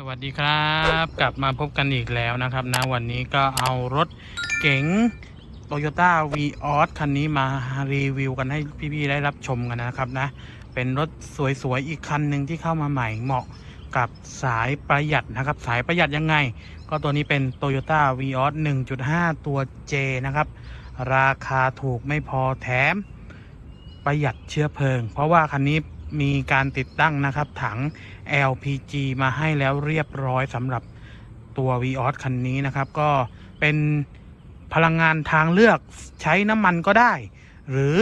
สวัสดีครับกลับมาพบกันอีกแล้วนะครับนะวันนี้ก็เอารถเก๋ง Toyota v ีออสคันนี้มารีวิวกันให้พี่ๆได้รับชมกันนะครับนะ เป็นรถสวยๆอีกคันหนึ่งที่เข้ามาใหม่เหมาะกับสายประหยัดนะครับ สายประหยัดยังไง ก็ตัวนี้เป็น Toyota v ีออส1.5 ตัว J นะครับ ราคาถูกไม่พอแถมประหยัดเชื้อเพลิง เพราะว่าคันนี้ มีการติดตั้งนะครับถัง LPG มาให้แล้วเรียบร้อยสำหรับตัว v ีออสคันนี้นะครับ ก็เป็นพลังงานทางเลือกใช้น้ำมันก็ได้ หรือ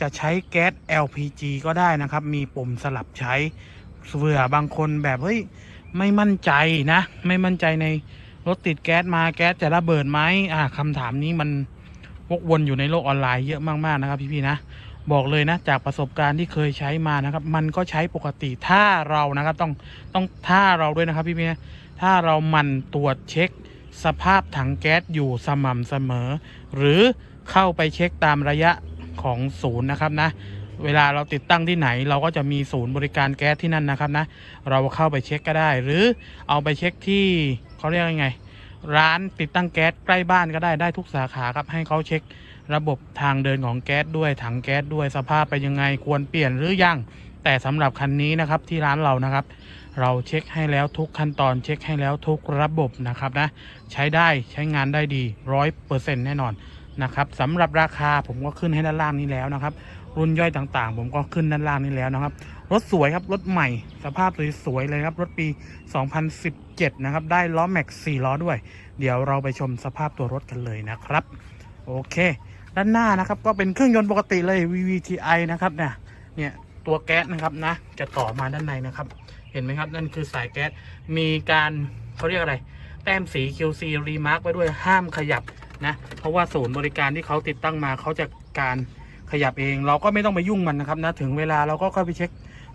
จะใช้แก๊ส LPG ก็ได้นะครับ มีปุ่มสลับใช้เผื่อบางคนแบบเฮ้ยไม่มั่นใจนะ ไม่มั่นใจในรถติดแก๊สมาแก๊สจะระเบิดไหมอ่าคำถามนี้มันวกวนอยู่ในโลกออนไลน์เยอะมากๆนะครับพี่ๆนะ บอกเลยนะจากประสบการณ์ที่เคยใช้มานะครับ มันก็ใช้ปกติถ้าเรานะครับต้องต้องถ้าเราด้วยนะครับพี่เมียถ้าเรามันตรวจเช็ค สภาพถังแก๊สอยู่สม่ำเสมอ หรือเข้าไปเช็คตามระยะของศูนย์นะครับนะเวลาเราติดตั้งที่ไหน เราก็จะมีศูนย์บริการแก๊สที่นั่นนะครับนะเราเข้าไปเช็คก็ได้ หรือเอาไปเช็คที่เขาเรียกยังไง ร้านติดตั้งแก๊สใกล้บ้านก็ได้ได้ทุกสาขาครับให้เขาเช็ค ระบบทางเดินของแก๊สด้วยถังแก๊สด้วยสภาพไปนยังไงควรเปลี่ยนหรือยัง แต่สำหรับคันนี้นะครับที่ร้านเรานะครับ เราเช็คให้แล้วทุกขั้นตอนเช็คให้แล้วทุกระบบนะครับนะใช้ได้ใช้งานได้ดีร้อยเปอร์เซ็นต์แน่นอนนะครับสำหรับราคาผมก็ขึ้นให้ด้านล่างนี้แล้วนะครับ รุ่นย่อยต่างๆ ผมก็ขึ้นด้านล่างนี้แล้วนะครับ รถสวยครับ รถใหม่ สภาพสวยๆเลยครับ รถปี 2017 นะครับ ได้ล้อแม็กซ์4ล้อด้วย เดี๋ยวเราไปชมสภาพตัวรถกันเลยนะครับ โอเค ด้านหน้านะครับ ก็เป็นเครื่องยนต์ปกติเลย VVTi นะครับเนี่ยเนี่ยตัวแก๊สนะครับนะ จะต่อมาด้านในนะครับ เห็นไหมครับ นั่นคือสายแก๊สมีการเขาเรียกอะไร แต้มสี QC Remark ไว้ด้วยห้ามขยับนะเพราะว่าศูนย์บริการที่เขาติดตั้งมาเขาจะการขยับเอง เราก็ไม่ต้องไปยุ่งมันนะครับนะถึงเวลาเราก็เข้าไปเช็ค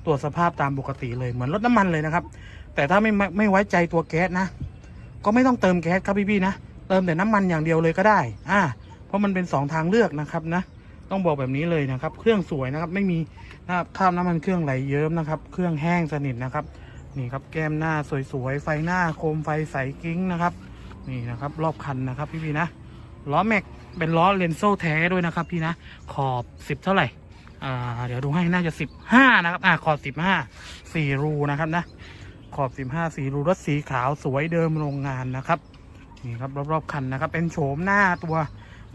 ตรวจสภาพตามปกติเลยเหมือนรถน้ำมันเลยนะครับ แต่ถ้าไม่ไม่ไม่ไว้ใจตัวแก๊สนะ ก็ไม่ต้องเติมแก๊สครับพี่ๆนะเติมแต่น้ำมันอย่างเดียวเลยก็ได้ อ่า เพราะมันเป็นสองทางเลือกนะครับนะ ต้องบอกแบบนี้เลยนะครับ เครื่องสวยนะครับ ไม่มีนะครับคราบน้ำมันเครื่องไหลเยิ้มนะครับ เครื่องแห้งสนิทนะครับ นี่ครับแก้มหน้าสวยๆ ไฟหน้าโคมไฟใสกิ้งนะครับ นี่นะครับ รอบคันนะครับพี่ๆนะ ล้อแม็กเป็นล้อเลนโซ่แท้ด้วยนะครับ พี่นะ ขอบสิบเท่าไหร่อ่าเดี๋ยวดูให้น่าจะสิบห้านะครับ อ่าขอบสิบห้าสี่รูนะครับนะ ขอบสิบห้าสี่รูรถสีขาวสวยเดิมโรงงานนะครับ นี่ครับรอบๆคันนะครับ เป็นโฉมหน้าตัว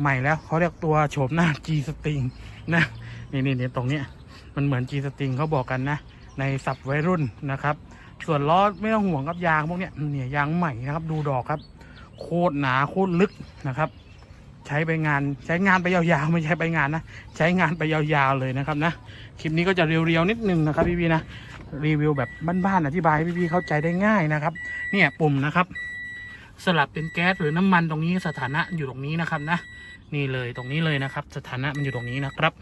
ใหม่แล้วเขาเรียกตัวโฉมหน้า G String นะนี่นี่นี่ตรงเนี้ยมันเหมือน G String เขาบอกกันนะ ในสับวัยรุ่นนะครับ ส่วนล้อไม่ต้องห่วงครับยางพวกเนี้ยเนี่ยยางใหม่นะครับ ดูดอกครับ โคตรหนาโคตรลึกนะครับ ใช้ไปงานใช้งานไปยาวๆไม่ใช้ไปงานนะ ใช้งานไปยาวๆเลยนะครับนะคลิปนี้ก็จะเรียวๆนิดนึงนะครับพี่ๆนะรีวิวแบบบ้านๆอธิบายให้พี่ๆเข้าใจได้ง่ายนะครับ เนี่ยปุ่มนะครับสลับเป็นแก๊สหรือน้ำมันตรงนี้สถานะอยู่ตรงนี้นะครับนะ นี่เลยตรงนี้เลยนะครับ สถานะมันอยู่ตรงนี้นะครับ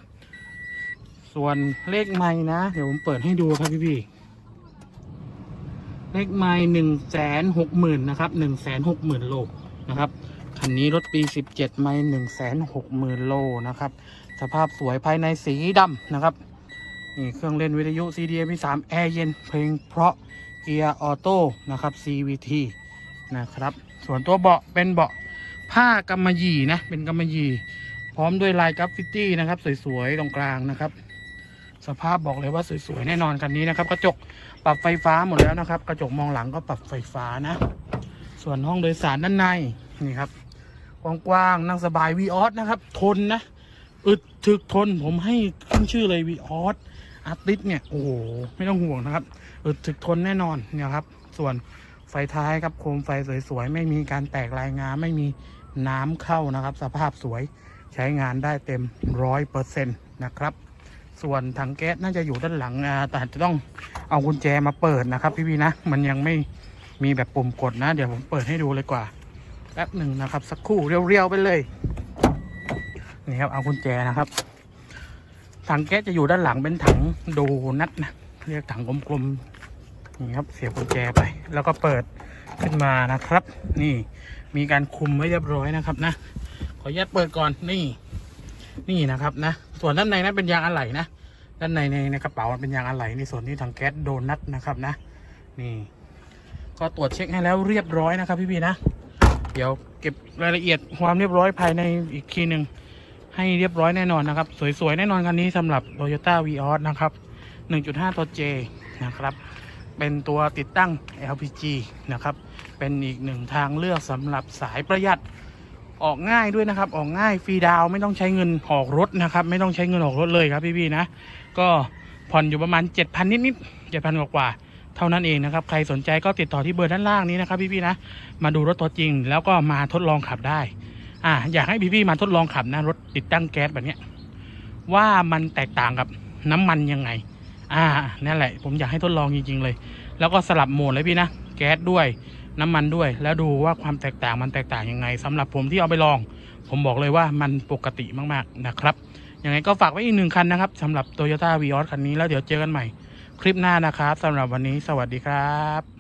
ส่วนเลขไม้นะ เดี๋ยวผมเปิดให้ดูครับพี่พี่ๆเลขไม้หนึ่งแสนหกหมื่นนะครับหนึ่งแสนหกหมื่นโลนะครับคันนี้รถปีสิบเจ็ดไม้หนึ่งแสนหกหมื่นโลนะครับ สภาพสวยภายในสีดำนะครับนี่เครื่องเล่นวิทยุ CD MP3 แอร์เย็นเพลงเพราะเกียร์ออโต้นะครับ CVT นะครับ ส่วนตัวเบาะเป็นเบาะ ผ้ากำมะหยี่นะเป็นกำมะหยี่ พร้อมด้วยลายกราฟฟิตี้นะครับ สวยๆตรงกลางนะครับ สภาพบอกเลยว่าสวยๆแน่นอนคันนี้นะครับ กระจกปรับไฟฟ้าหมดแล้วนะครับ กระจกมองหลังก็ปรับไฟฟ้านะ ส่วนห้องโดยสารด้านในนี่ครับกว้างๆนั่งสบายวีออสนะครับ ทนนะอึดถึกทนผมให้ขึ้นชื่อเลยวีออสอาร์ติสเนี่ย โอ้โห ไม่ต้องห่วงนะครับ อึดถึกทนแน่นอนเนี่ยครับ ส่วน ไฟท้ายครับโคมไฟสวยๆ ไม่มีการแตกลายงาไม่มีน้ำเข้านะครับ สภาพสวยใช้งานได้เต็มร้อยเปอร์เซ็นต์นะครับ ส่วนถังแก๊สน่าจะอยู่ด้านหลังแต่จะต้องเอากุญแจมาเปิดนะครับ พี่ๆนะ มันยังไม่มีแบบปุ่มกดนะ เดี๋ยวผมเปิดให้ดูเลยกว่าแป๊บหนึ่งนะครับ สักครู่เรียวๆไปเลยนี่ครับเอากุญแจนะครับ ถังแก๊สจะอยู่ด้านหลังเป็นถังโดนัทนะเรียกถังกลมๆ นี่ครับเสียบกุญแจไป แล้วก็เปิดขึ้นมานะครับ นี่มีการคุมไว้เรียบร้อยนะครับนะ ขออนุญาตเปิดก่อนนี่ นี่นะครับนะ ส่วนด้านในนั้นเป็นยางอะไหล่นะด้านในในในกระเป๋ามันเป็นยางอะไหล่ในส่วนนี้ถังแก๊สโดนัทนะครับนะ นี่ ก็ตรวจเช็คให้แล้วเรียบร้อยนะครับพี่พี่ๆนะ เดี๋ยวเก็บรายละเอียดความเรียบร้อยภายในอีกทีหนึ่งให้เรียบร้อยแน่นอนนะครับ สวยๆ แน่นอนคันนี้สำหรับ Toyota v ีออสนะครับ 1.5 ตัว J นะครับ เป็นตัวติดตั้ง LPG นะครับ เป็นอีกหนึ่งทางเลือกสำหรับสายประหยัดออกง่ายด้วยนะครับ ออกง่ายฟรีดาวไม่ต้องใช้เงินออกรถนะครับ ไม่ต้องใช้เงินออกรถเลยครับพี่ๆนะ ก็ผ่อนอยู่ประมาณ 7,000 นิดๆ7,000 กว่าๆเท่านั้นเองนะครับ ใครสนใจก็ติดต่อที่เบอร์ด้านล่างนี้นะครับพี่ๆนะ มาดูรถตัวจริงแล้วก็มาทดลองขับได้ อ่าอยากให้พี่ๆมาทดลองขับนะรถติดตั้งแก๊สแบบนี้ว่ามันแตกต่างกับน้ำมันยังไง อ่านั่นแหละ ผมอยากให้ทดลองจริงๆเลย แล้วก็สลับโหมดเลยพี่นะ แก๊สด้วยน้ำมันด้วย แล้วดูว่าความแตกต่างมันแตกต่างยังไงสำหรับผมที่เอาไปลอง ผมบอกเลยว่ามันปกติมากๆนะครับยังไงก็ฝากไว้อีกหนึ่งคันนะครับสำหรับ Toyota v ีออสคันนี้แล้วเดี๋ยวเจอกันใหม่ คลิปหน้านะครับสำหรับวันนี้สวัสดีครับ